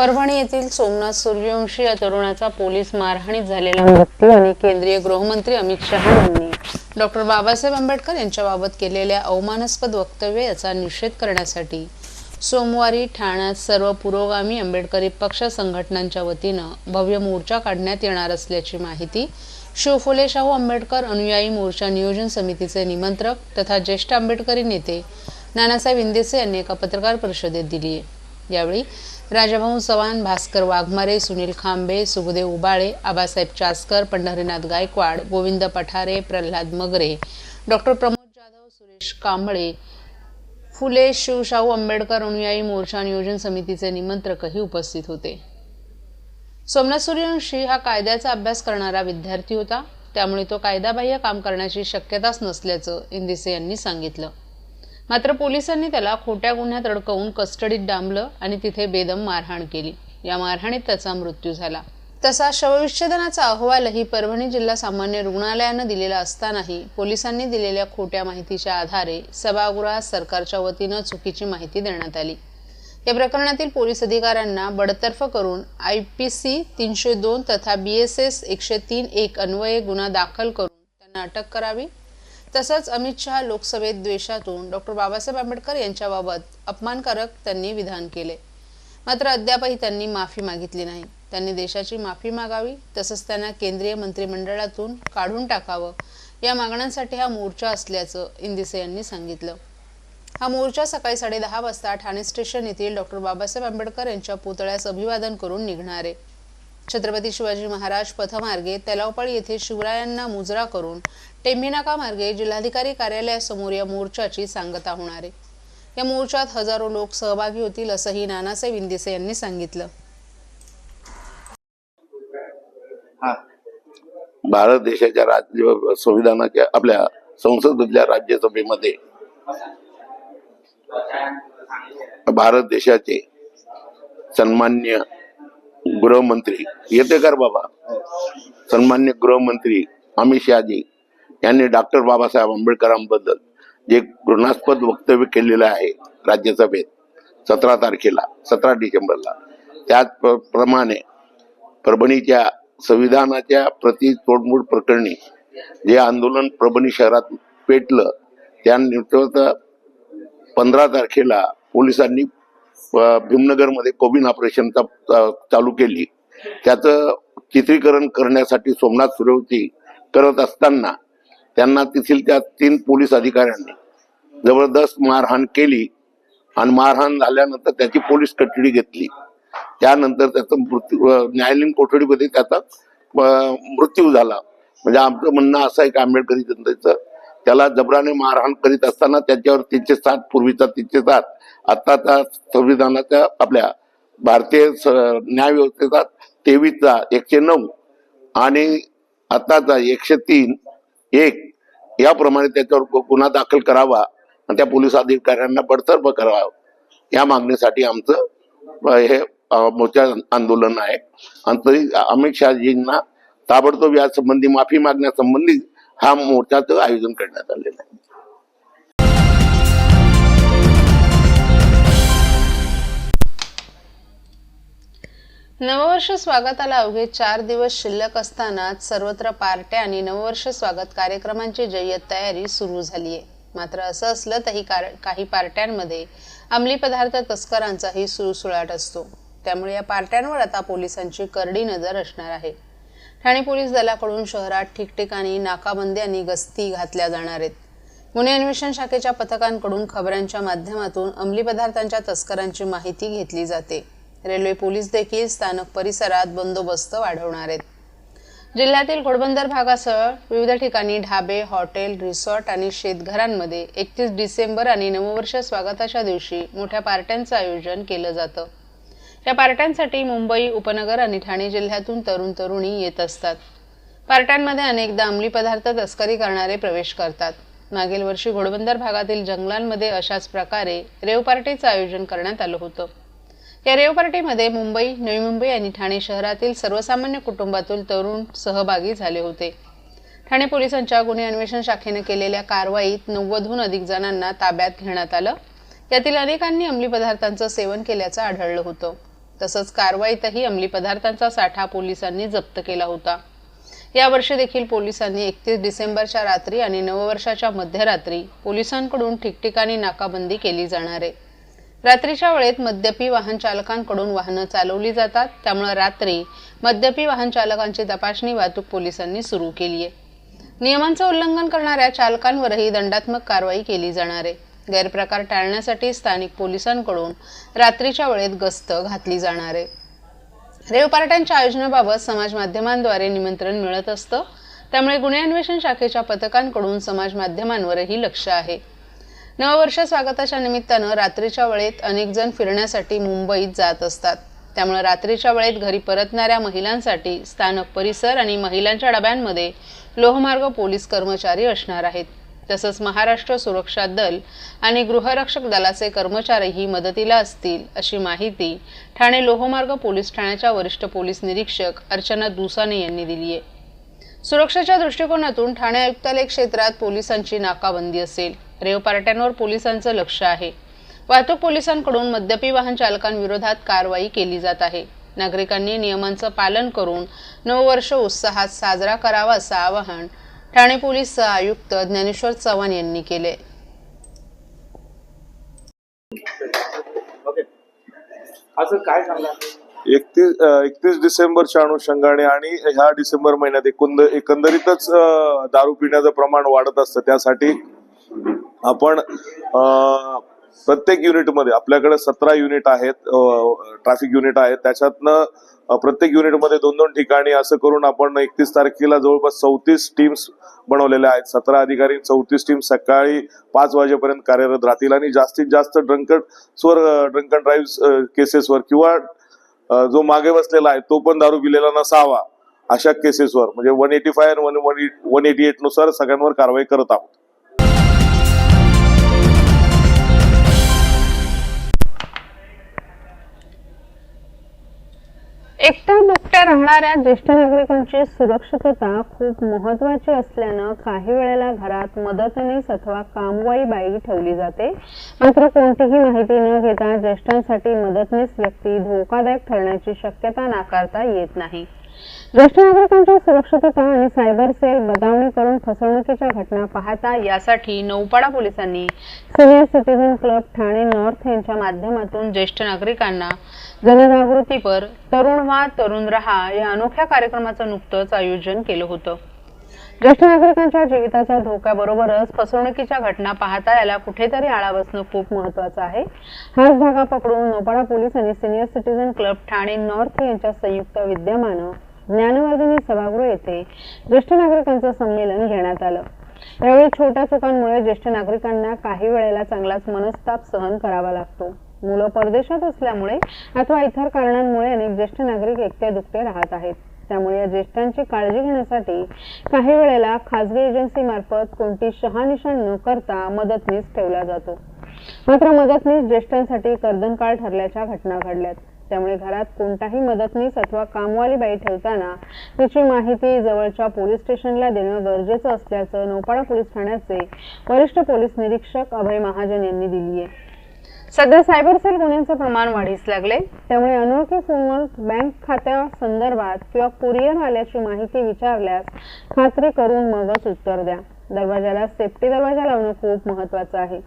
परभणी येथील सोमनाथ सूर्यवंशी या तरुणाचा पोलीस मारहाणीत झालेला मृत्यू आणि केंद्रीय गृहमंत्री अमित शहा यांनी. डॉक्टर बाबासाहेब आंबेडकर यांच्याबाबत केलेल्या अवमानास्पद वक्तव्य याचा निषेध करण्यासाठी सोमवारी ठाण्यात सर्व पुरोगामी आंबेडकरी पक्ष संघटनांच्या वतीनं भव्य मोर्चा काढण्यात येणार असल्याची माहिती शिवफुले शाहू आंबेडकर अनुयायी मोर्चा नियोजन समितीचे निमंत्रक तथा ज्येष्ठ आंबेडकरी नेते नानासाहेब इंदेसे यांनी एका पत्रकार परिषदेत दिली आहे. यावेळी राजाभाऊ चव्हाण भास्कर वाघमारे सुनील खांबे सुखदेव उबाळे आबासाहेब चासकर पंढरीनाथ गायकवाड गोविंद पठारे प्रल्हाद मगरे डॉक्टर प्रमोद जाधव सुरेश कांबळे फुले शिवशाहू आंबेडकर अनुयायी मोर्चा नियोजन समितीचे निमंत्रकही उपस्थित होते. सोमनाथ सूर्यवंशी हा कायद्याचा अभ्यास करणारा विद्यार्थी होता. त्यामुळे तो कायदाबाह्य काम करण्याची शक्यताच नसल्याचं इंदिसे यांनी सांगितलं. मात्र पोलिसांनी त्याला खोट्या गुन्ह्यात अडकवून कस्टडीत डांबलं आणि तिथे बेदम मारहाण केली. या मारहाणीत त्याचा मृत्यू झाला. तसा शवविच्छेदनाचा अहवालही परभणी जिल्हा सामान्य रुग्णालयानं दिलेला असतानाही पोलिसांनी दिलेल्या खोट्या माहितीच्या आधारे सभागृहात सरकारच्या वतीनं चुकीची माहिती देण्यात आली. या प्रकरणातील पोलीस अधिकाऱ्यांना बडतर्फ करून आय पी सी तीनशे दोन तथा बी एस एस एकशे तीन एक अन्वये गुन्हा दाखल करून त्यांना अटक करावी तसंच अमित शहा लोकसभेत द्वेषातून डॉक्टर बाबासाहेब आंबेडकर यांच्याबाबत अपमानकारक त्यांनी विधान केले. मात्र अद्यापही त्यांनी माफी मागितली नाही. त्यांनी देशाची माफी मागावी तसंच त्यांना केंद्रीय मंत्रिमंडळातून काढून टाकावं या मागण्यांसाठी हा मोर्चा असल्याचं इंदिसे यांनी सांगितलं. हा मोर्चा सकाळी साडेदहा वाजता ठाणे स्टेशन येथील डॉक्टर बाबासाहेब आंबेडकर यांच्या पुतळ्यास अभिवादन करून निघणार. आहे छत्रपती शिवाजी महाराज पथमार्गे तलावपाळ येथे शिवरायांना मुजरा करून टेंभीनाका मार्गे जिल्हाधिकारी कार्यालयासमोर या मोर्चाची सांगता होणार आहे. या मोर्चात हजारो लोक सहभागी होतील असंही नानासाहेब इंदिसे यांनी सांगितलं. हा. भारत देशाच्या राज्य संविधानाच्या आपल्या संसदेतल्या राज्यसभेमध्ये भारत देशाचे सन्मान्य गृहमंत्री. येते कर बाबा? सन्मान्य गृहमंत्री अमित शहाजी यांनी डॉक्टर बाबासाहेब आंबेडकरांबद्दल जे घृणास्पद वक्तव्य केलेलं आहे राज्यसभेत सतरा तारखेला सतरा डिसेंबरला त्याचप्रमाणे परभणीच्या संविधानाच्या प्रति तोडमोड प्रकरणी जे आंदोलन परभणी शहरात पेटलं त्यानिमित्त पंधरा तारखेला पोलिसांनी भीमनगरमध्ये कोविन ऑपरेशन चालू केली. त्याचं चित्रीकरण करण्यासाठी सोमनाथ सूर्यवंशी करत असताना त्यांना तेथील त्या तीन पोलीस अधिकाऱ्यांनी जबरदस्त मारहाण केली आणि मारहाण झाल्यानंतर त्याची पोलीस कस्टडी घेतली. त्यानंतर त्याचा मृत्यू न्यायालयीन कोठडीमध्ये त्याचा मृत्यू झाला. म्हणजे आमचं म्हणणं असं आहे की आंबेडकरी जनतेचं त्याला जबराने मारहाण करीत असताना त्याच्यावर तीनशे सात पूर्वीचा तीनशे सात आत्ताचा संविधानाच्या आपल्या भारतीय न्याय व्यवस्थेचा तेवीसचा एकशे नऊ आणि आत्ताचा एकशे तीन एक याप्रमाणे त्याच्यावर गुन्हा दाखल करावा आणि त्या पोलीस अधिकाऱ्यांना बडतर्फ करावा. या मागणीसाठी आमचं हे मोर्चा आंदोलन आहे. आणि तरी अमित शहाजींना ताबडतोब या संबंधी माफी मागण्यासंबंधी हा मोर्चाचं आयोजन करण्यात आलेलं आहे. नववर्ष स्वागताला अवघे चार दिवस शिल्लक असतानाच सर्वत्र पार्ट्या आणि नववर्ष स्वागत कार्यक्रमांची जय्यत तयारी सुरू झाली आहे मात्र असं असलं तरी कार- काही पार्ट्यांमध्ये अंमली पदार्थ तस्करांचाही सुळसुळाट असतो. त्यामुळे या पार्ट्यांवर आता पोलिसांची करडी नजर असणार आहे. ठाणे पोलीस दलाकडून शहरात ठिकठिकाणी नाकाबंदी आणि गस्ती घातल्या जाणार आहेत. गुन्हे अन्वेषण शाखेच्या पथकांकडून खबरांच्या माध्यमातून अंमली पदार्थांच्या तस्करांची माहिती घेतली जाते. रेल्वे पोलीस देखील स्थानक परिसरात बंदोबस्त वाढवणार आहेत. जिल्ह्यातील घोडबंदर भागासह विविध ठिकाणी ढाबे हॉटेल रिसॉर्ट आणि शेतघरांमध्ये एकतीस डिसेंबर आणि नववर्ष स्वागताच्या दिवशी मोठ्या पार्ट्यांचं आयोजन केलं जातं. या पार्ट्यांसाठी मुंबई उपनगर आणि ठाणे जिल्ह्यातून तरुण तरुणी येत असतात. पार्ट्यांमध्ये अनेकदा अंमली पदार्थ तस्करी करणारे प्रवेश करतात. मागील वर्षी घोडबंदर भागातील जंगलांमध्ये अशाच प्रकारे रेव पार्टीचं आयोजन करण्यात आलं होतं. या रेव पार्टीमध्ये मुंबई नवी मुंबई आणि ठाणे शहरातील सर्वसामान्य कुटुंबातील तरुण सहभागी झाले होते. ठाणे पोलिसांच्या गुन्हे अन्वेषण शाखेने केलेल्या कारवाईत नव्वदहून अधिक जणांना ताब्यात घेण्यात आलं. यातील अनेकांनी अंमली पदार्थांचं सेवन केल्याचं आढळलं होतं. तसंच कारवाईतही अंमली पदार्थांचा साठा पोलिसांनी जप्त केला होता. यावर्षी देखील पोलिसांनी एकतीस डिसेंबरच्या रात्री आणि नववर्षाच्या मध्यरात्री पोलिसांकडून ठिकठिकाणी नाकाबंदी केली जाणार आहे. रात्रीच्या वेळेत मद्यपी वाहन चालकांकडून वाहनं चालवली जातात. त्यामुळे रात्री मद्यपी वाहन चालकांची तपासणी वाहतूक पोलिसांनी सुरू केली आहे. नियमांचं उल्लंघन करणाऱ्या चालकांवरही दंडात्मक कारवाई केली जाणार आहे. गैरप्रकार टाळण्यासाठी स्थानिक पोलिसांकडून रात्रीच्या वेळेत गस्त घातली जाणार आहे. रेव पार्ट्यांच्या आयोजनाबाबत समाज माध्यमांद्वारे निमंत्रण मिळत असतं. त्यामुळे गुन्हे अन्वेषण शाखेच्या पथकांकडून समाज माध्यमांवरही लक्ष आहे. नववर्ष स्वागताच्या निमित्तानं रात्रीच्या वेळेत अनेक जण फिरण्यासाठी मुंबईत जात असतात. त्यामुळे रात्रीच्या वेळेत घरी परतणाऱ्या महिलांसाठी स्थानक परिसर आणि महिलांच्या डब्यांमध्ये लोहमार्ग पोलीस कर्मचारी असणार आहेत. तसंच महाराष्ट्र सुरक्षा दल आणि गृहरक्षक दलाचे कर्मचारीही मदतीला असतील अशी माहिती ठाणे लोहमार्ग पोलीस ठाण्याच्या वरिष्ठ पोलीस निरीक्षक अर्चना दुसाने यांनी दिली आहे. सुरक्षेच्या दृष्टिकोनातून ठाणे आयुक्तालय क्षेत्रात पोलिसांची नाकाबंदी असेल. रेव पार्ट्यांवर पोलिसांचं लक्ष आहे. वाहतूक पोलिसांकडून मद्यपी वाहन चालकांविरोधात कारवाई केली जात आहे. नागरिकांनी नियमांचं पालन करून नववर्ष उत्साहात साजरा करावा असं आवाहन ठाणे पोलीस आयुक्त ज्ञानेश्वर चव्हाण यांनी केले. काय सांगला एकतीस एकतीस डिसेंबरच्या अनुषंगाने आणि ह्या डिसेंबर महिन्यात एकंद एकंदरीतच दारू पिण्याचं प्रमाण वाढत असतं त्यासाठी आपण प्रत्येक युनिटमध्ये आपल्याकडे सतरा युनिट आहेत ट्रॅफिक युनिट आहेत त्याच्यातनं प्रत्येक युनिटमध्ये दोन दोन ठिकाणी असं करून आपण एकतीस तारखेला जवळपास चौतीस टीम्स बनवलेल्या आहेत. सतरा अधिकारी चौतीस टीम सकाळी पाच वाजेपर्यंत कार्यरत राहतील आणि जास्तीत जास्त ड्रंकड स्वर ड्रंकन ड्राईव्ह केसेसवर किंवा जो मागे बसलेला आहे तो पण दारू पिलेला नसावा अशा केसेसवर. म्हणजे one eighty five one one eighty एटनुसार सगळ्यांवर कारवाई करत आहोत. एकट्या दुकट्या राहणाऱ्या ज्येष्ठ नागरिकांची सुरक्षितता खूप महत्वाची असल्यानं काही वेळेला घरात मदतनीस अथवा कामवाई बाई ठेवली जाते. मात्र कोणतीही माहिती न घेता ज्येष्ठांसाठी मदतनीस व्यक्ती धोकादायक ठरण्याची शक्यता नाकारता येत नाही. ज्येष्ठ नागरिकांच्या सुरक्षितता आणि सायबर सेल बदावणी करून फसवणुकीच्या घटना पाहता यासाठी नौपाडा पोलिसांनी senior citizen club Thane north यांच्या माध्यमातून ज्येष्ठ नागरिकांना जनजागृतीपर तरुण व्हा तरुण रहा या अनोख्या कार्यक्रमाचं नुकतंच आयोजन केलं होतं. ज्येष्ठ नागरिकांच्या जीविताच्या धोक्याबरोबरच फसवणुकीच्या घटना पाहता याला कुठेतरी आळा बसणं खूप महत्वाचं आहे. हाच धागा पकडून नौपाडा पोलीस आणि senior citizen club Thane north यांच्या संयुक्त विद्यमानं ज्ञानवर्धनी सभागृह येथे ज्येष्ठ नागरिकांचं संमेलन घेण्यात आलं. यावेळी छोट्या चुकांमुळे ज्येष्ठ नागरिकांना काही वेळेला चांगलाच मनस्ताप सहन करावा लागतो. मुलं परदेशात असल्यामुळे अथवा इतर कारणांमुळे अनेक ज्येष्ठ नागरिक एकटे दुखटे राहत आहेत. त्यामुळे या ज्येष्ठांची काळजी घेण्यासाठी काही वेळेला खासगी एजन्सी मार्फत कोणती शहानिशा न करता मदतनीस ठेवला जातो. मात्र मदतनीस ज्येष्ठांसाठी कर्दनकाळ ठरल्याच्या घटना घडल्यात. त्यामुळे घरात कोणताही मदतनीस अथवा कामवाली बाई ठेवताना तिची माहिती जवळच्या पोलीस स्टेशनला देणं गरजेचं असल्याचं नौपाडा पोलीस ठाण्याचे वरिष्ठ पोलीस निरीक्षक अभय महाजन यांनी दिली आहे. सध्या सायबर सेल गुन्ह्यांचं प्रमाण वाढीस लागले त्यामुळे अनोळखी फोनवर बँक खात्या संदर्भात किंवा कुरिअर आल्याची माहिती विचारल्यास खात्री करून मगच उत्तर द्या. दरवाजाला सेफ्टी दरवाजा लावणं खूप महत्वाचं आहे.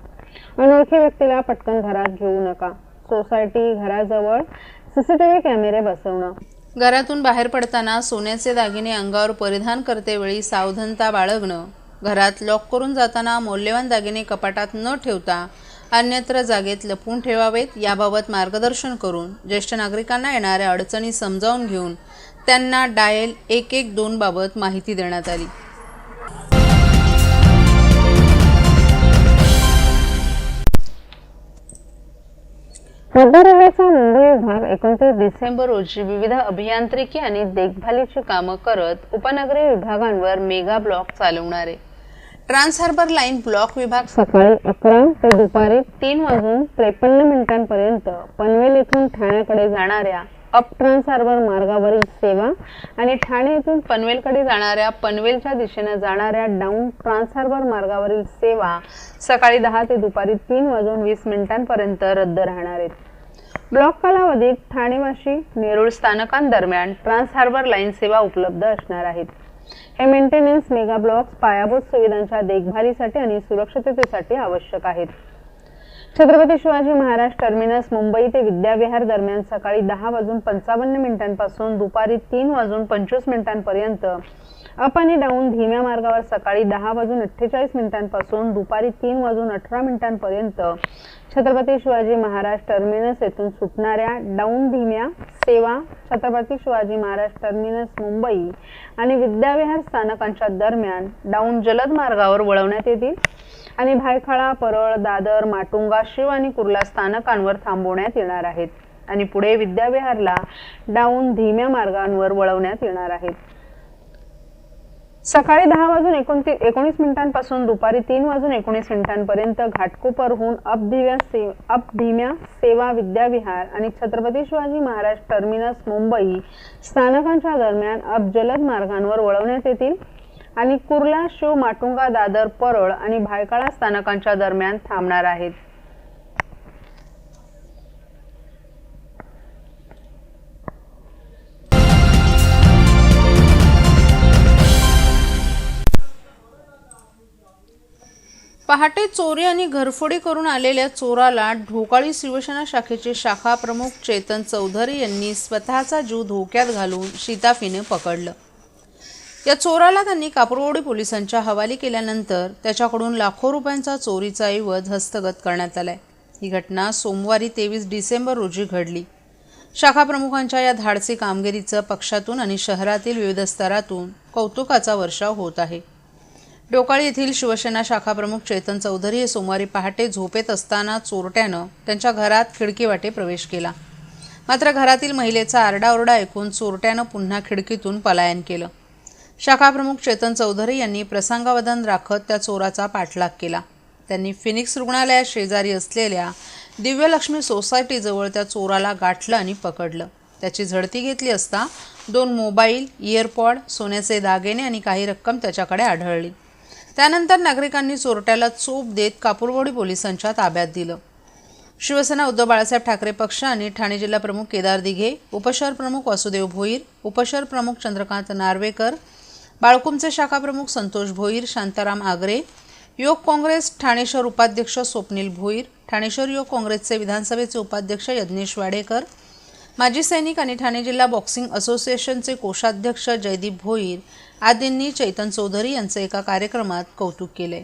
अनोळखी व्यक्तीला पटकन घरात घेऊ नका. सोसायटी घराजवळ सीसीटीव्ही कॅमेरे बसवणं. घरातून बाहेर पडताना सोन्याचे दागिने अंगावर परिधान करतेवेळी सावधानता बाळगणं. घरात लॉक करून जाताना मौल्यवान दागिने कपाटात न ठेवता अन्यत्र जागेत लपवून ठेवावेत याबाबत मार्गदर्शन करून ज्येष्ठ नागरिकांना येणाऱ्या अडचणी समजावून घेऊन त्यांना डायल एक एक दोन बाबत माहिती देण्यात आली. मध्य रेल्वेचा मुंबई विभाग एकोणतीस डिसेंबर रोजी विविध अभियांत्रिकी आणि देखभालीची कामं करत उपनगरीय विभागांवर मेगा ब्लॉक चालवणार. आहे ट्रान्स हार्बर लाईन ब्लॉक विभाग सकाळी अकरा ते दुपारी तीन वाजून त्रेपन्न मिनिटांपर्यंत पनवेल येथून ठाण्याकडे जाणाऱ्या अप सार्वर मार्गावरील सेवा आणि ठाणे येथून पनवेलकडे जाणाऱ्या पनवेलच्या दिशेने जाणाऱ्या डाऊन ट्रान्सार्बर मार्गावरील सेवा सकाळी दहा ते दुपारी तीन वाजून वीस मिनिटांपर्यंत रद्द राहणार आहेत. ब्लॉक कालावधीत ठाणेवाशी नेरूळ स्थानकांदरम्यान ट्रान्स हार्बर लाईन सेवा उपलब्ध असणार आहेत. हे मेंटेनन्स मेगा ब्लॉक्स पायाभूत सुविधांच्या देखभालीसाठी आणि सुरक्षिततेसाठी आवश्यक आहेत. छत्रपती शिवाजी महाराज टर्मिनस मुंबई ते विद्याविहार दरम्यान सकाळी दहा वाजून पंचावन्न मिनिटांपासून दुपारी तीन वाजून पंचवीस मिनिटांपर्यंत अप आणि डाऊन धीम्या मार्गावर सकाळी दहा वाजून अठ्ठेचाळीस मिनिटांपासून दुपारी तीन वाजून अठरा मिनिटांपर्यंत छत्रपती शिवाजी महाराज टर्मिनस येथून सुटणाऱ्या डाऊन धीम्या सेवा छत्रपती शिवाजी महाराज टर्मिनस मुंबई आणि विद्याविहार स्थानकांच्या दरम्यान डाऊन जलद मार्गावर वळवण्यात येतील. आणि भायखळा परळ दादर माटुंगा शिव आणि कुर्ला स्थानकांवर थांबवण्यात येणार आहेत. आणि पुढे विद्याविहारला डाऊन धीम्या मार्गांवर वळवण्यात येणार आहेत. सकाळी दहा वाजून एकोणतीस एकोणीस मिनिटांपासून दुपारी तीन वाजून एकोणीस मिनिटांपर्यंत घाटकोपरहून अपधिव्या से अपधीम्या सेवा विद्याविहार आणि छत्रपती शिवाजी महाराज टर्मिनस मुंबई स्थानकांच्या दरम्यान अपजलद मार्गांवर वळवण्यात येतील. आणि कुर्ला शिव माटुंगा दादर परळ आणि भायखळा स्थानकांच्या दरम्यान थांबणार आहेत. पहाटे चोरी आणि घरफोडी करून आलेल्या चोराला ढोकाळी शिवसेना शाखेचे शाखा प्रमुख चेतन चौधरी यांनी स्वतःचा जीव धोक्यात घालून शिताफीने पकडलं. या चोराला त्यांनी कापरवडी पोलिसांच्या हवाली केल्यानंतर त्याच्याकडून लाखो रुपयांचा चोरीचा ऐवज हस्तगत करण्यात आलाय. ही घटना सोमवारी तेवीस डिसेंबर रोजी घडली. शाखा प्रमुखांच्या या धाडसी कामगिरीचं पक्षातून आणि शहरातील विविध स्तरातून कौतुकाचा वर्षाव होत आहे. डोकाळी येथील शिवसेना शाखा प्रमुख चेतन चौधरी हे सोमवारी पहाटे झोपेत असताना चोरट्यानं त्यांच्या घरात खिडकीवाटे प्रवेश केला. मात्र घरातील महिलेचा आरडाओरडा ऐकून चोरट्यानं पुन्हा खिडकीतून पलायन केलं. शाखाप्रमुख चेतन चौधरी यांनी प्रसंगावधान राखत त्या चोराचा पाठलाग केला. त्यांनी फिनिक्स रुग्णालयात शेजारी असलेल्या दिव्यलक्ष्मी सोसायटीजवळ त्या चोराला गाठलं आणि पकडलं. त्याची झडती घेतली असता दोन मोबाईल इयरपॉड सोन्याचे दागिने आणि काही रक्कम त्याच्याकडे आढळली. त्यानंतर नागरिकांनी चोरट्याला चोप देत कापूरवाडी पोलिसांच्या ताब्यात दिलं. शिवसेना उद्धव बाळासाहेब ठाकरे पक्ष आणि ठाणे जिल्हा प्रमुख केदार दिघे उपशहर प्रमुख वासुदेव भोईर उपशहर प्रमुख चंद्रकांत नार्वेकर बाळकुमचे शाखा प्रमुख संतोष भोईर शांताराम आगरे योग काँग्रेस ठाणे शहर उपाध्यक्ष स्वप्नील भोईर ठाणे शहर काँग्रेसचे विधानसभेचे उपाध्यक्ष यज्ञेश वाडेकर माजी सैनिक आणि ठाणे जिल्हा बॉक्सिंग असोसिएशनचे कोषाध्यक्ष जयदीप भोईर आदींनी चैतन चौधरी यांचे एका कार्यक्रमात कौतुक केले.